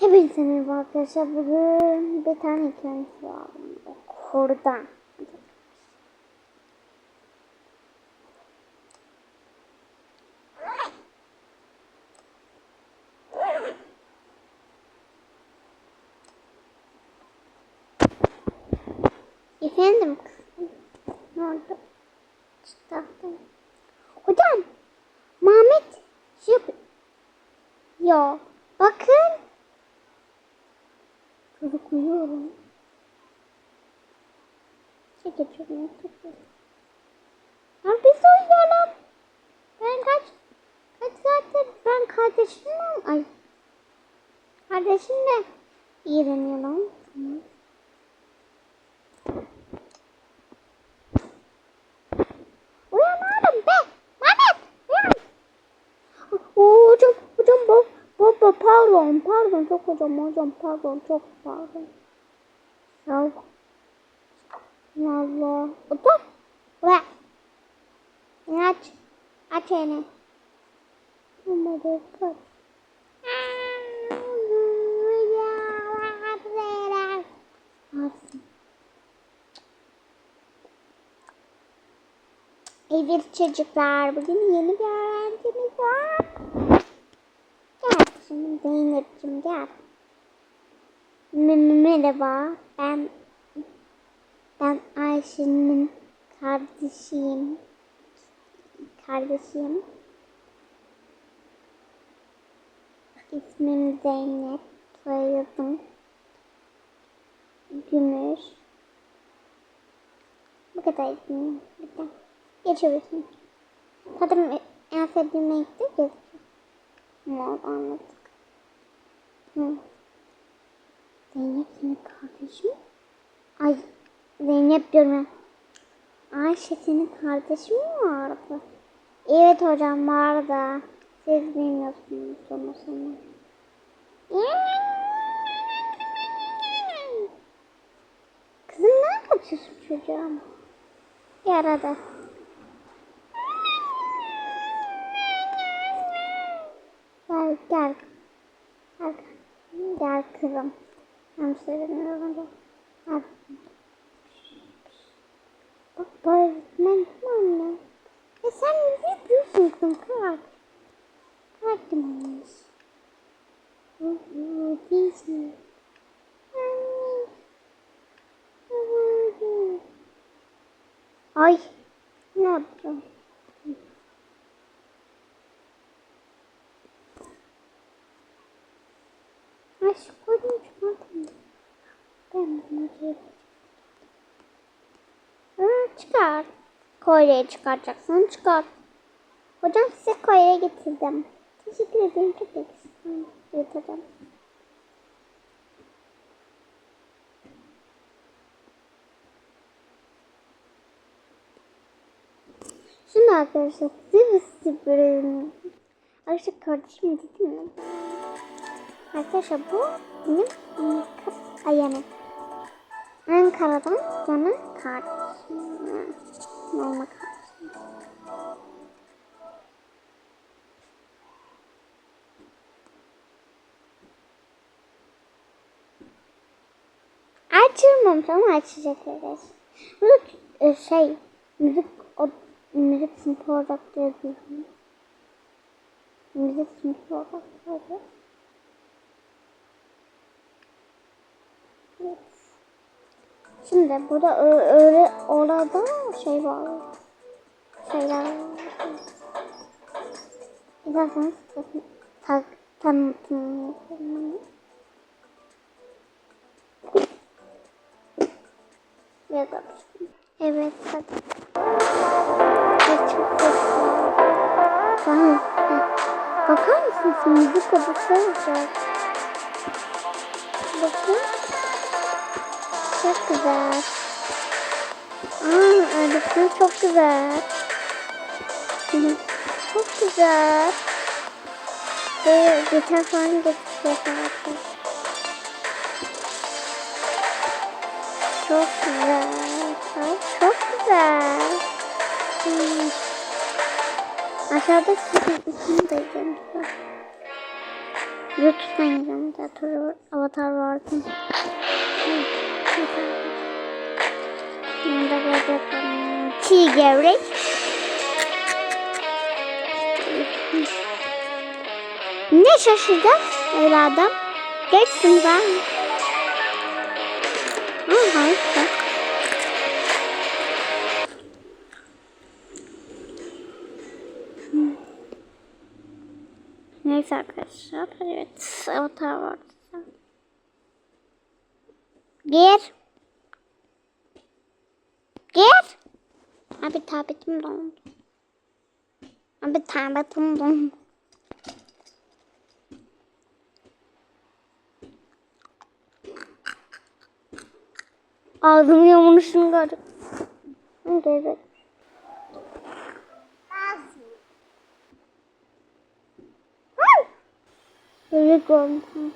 Hepinize merhaba arkadaşlar. Bugün bir tane hikayesi var. Kurda. Efendim kızım. Ne oldu? Çıtaktım. Hocam. Mehmet. Şey Yo. Bakın. Çocuk uyuyorum. Şey geçiyorum. Ben biz uyuyalım. Ben kaç kaç saattir ben kardeşimle ay kardeşimle iğreniyorum. Tamam. Uyan oğlum be. Mehmet uyan. Oo, hocam hocam baba baba pardon pardon çok hocam hocam pardon çok pardon. Ya Allah. Otur. Ve. Aç. Aç elini. Ama da kaç. Evet çocuklar bugün yeni bir öğrencimiz var. Şimdi Zeynep'ciğim gel. Merhaba ben ben Ayşe'nin kardeşiyim. Kardeşim. İsmim Zeynep. Soyadım Gümüş. Bu kadar ismim. Bir de. Geçebilirsin. Zaten en sevdiğim renkte gözüküyor. Mor anladık. Hı. Zeynep senin kardeşin? Ay Zeynep diyorum ben. Ayşe senin kardeşin mi vardı? Evet hocam vardı. Siz bilmiyorsunuz onu sana. Kızım ne yapıyorsun çocuğum? Bir arada. Gel gel. Gel. Gel kızım. Hem seviniyorum da. Bak bu öğretmen anne? E sen ne yapıyorsun kızım? Kalk. Kalk anne. Uhu, değilsin. Anne. Ay. Ne yaptım? Koydum çıkartayım. Ben bunu Ha, çıkar. Kolyeyi çıkaracaksın. Çıkar. Hocam size kolye getirdim. Teşekkür ederim. Çok yakışıklı. Evet hocam. Şimdi arkadaşlar size size böyle Arkadaşlar kardeşim dedim mi? Arkadaşlar bu benim make-up ayağım. Ankara'dan sonra kardeşim. Normal kardeşim. Açılmamış ama açacak arkadaşlar. Burada e, şey müzik o müzik sınıfı olarak yazıyor. Müzik sınıfı olarak da yazıyor. Evet. Şimdi burada öyle orada şey var. Şeyler var. İsterseniz tak tanıtım yapayım. Evet. Hadi. Çok güzel. Bakar mısınız? Müzik odası olacak. Bakın. Çok güzel. Aa, öğretmen çok güzel. Çok güzel. Ve gitar falan zaten. Çok güzel. Ay, çok güzel. Hmm. Aşağıda sizin ismini de. YouTube'dan izliyorum. Avatar, avatar vardı. Yanında gevrek var. Çiğ gevrek. Ne şaşırdım evladım? Geçtim ben. Aha işte. Neyse arkadaşlar. Evet. Avatar vardı. Gir. Gir. Abi tabletim dondu. Abi tabletim dondu. Ağzımı yamulmuşum gördüm. Evet. Böyle görmüşüm.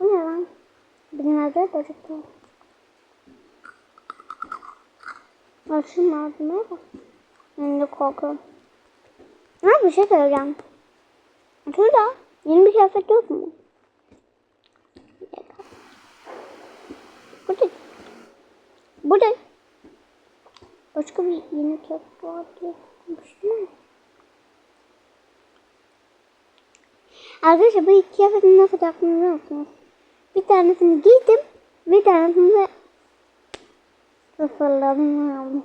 Bu ne lan? Böcek var. Açın malzemeye bak. Ben de korkuyorum. Ha bir şey söyleyeceğim. Şurada yeni bir kıyafet yok mu? Burada. Burada. Başka bir yeni kıyafet var diye konuştum. Arkadaşlar bu iki kıyafetin nasıl yaptığını biliyor musunuz? Bir tanesini giydim. Bir tanesini de sıfırladım.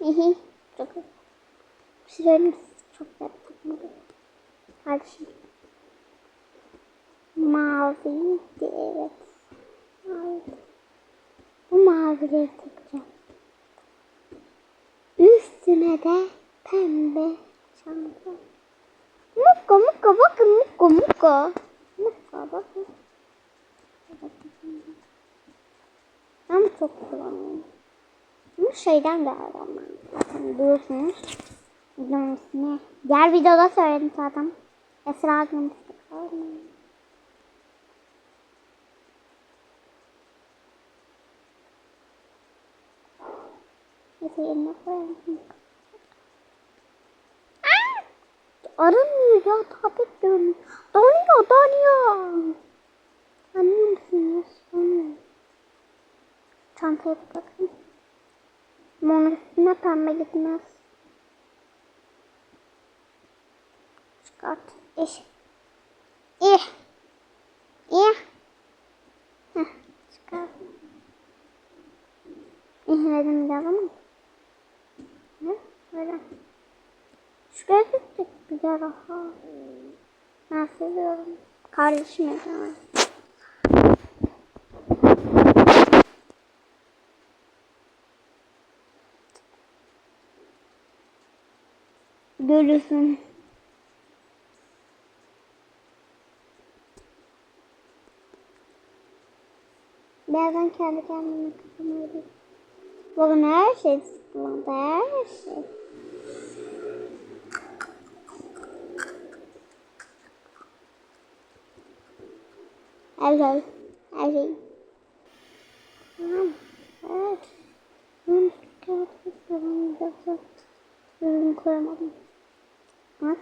Hihi. Çok Sürelim çok yaptık. Hadi şimdi. Mavi evet. Mavi. Bu maviyi takacağım. Üstüne de pembe çanta. Mukka mukka bakın mukka mukka. Mukka bakın. Ben çok kullanıyorum. Bu şeyden geldi ama. Zaten biliyorsunuz. Videonun. Diğer videoda söyledim zaten. Esra kalmayın. Neyse. Aramıyor ya tablet diyorum. Donuyor donuyor. Anlıyor musunuz? Donuyor. Çantaya bir bakın. Monun üstüne pembe gitmez. Çıkart. İş. İh. İh. Heh, çıkart. İhledim de ama. Ne? Böyle. Şu gözlük de güzel aha. Ben seviyorum. Kardeşim yapamam. Görürsün. Bazen kendi kendime kapamayı Bugün her şey sıkıldı, her şey. Her şey, her şey. Evet. Ben kağıt istedim, ürünü koyamadım. Hadi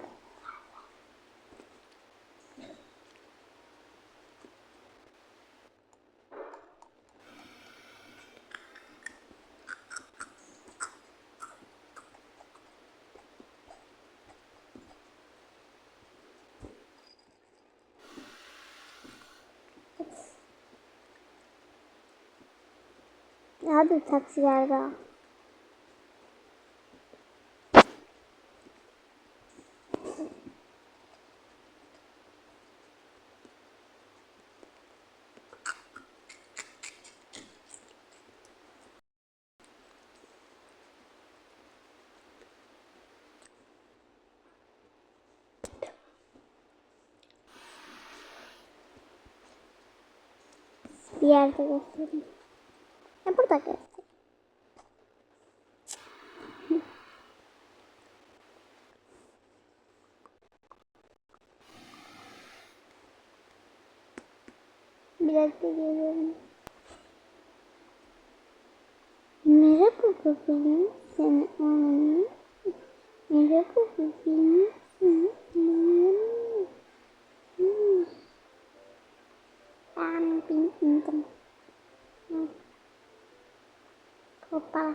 taksi galiba. Bir yerde göstereyim. Ya burada göstereyim. Biraz da geliyorum. Merhaba bebeğim, seni anlayayım. Merhaba bebeğim, seni anlayayım. Pan pin pinten. Hmm. Lupa.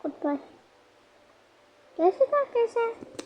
Goodbye. Ya sudah, guys.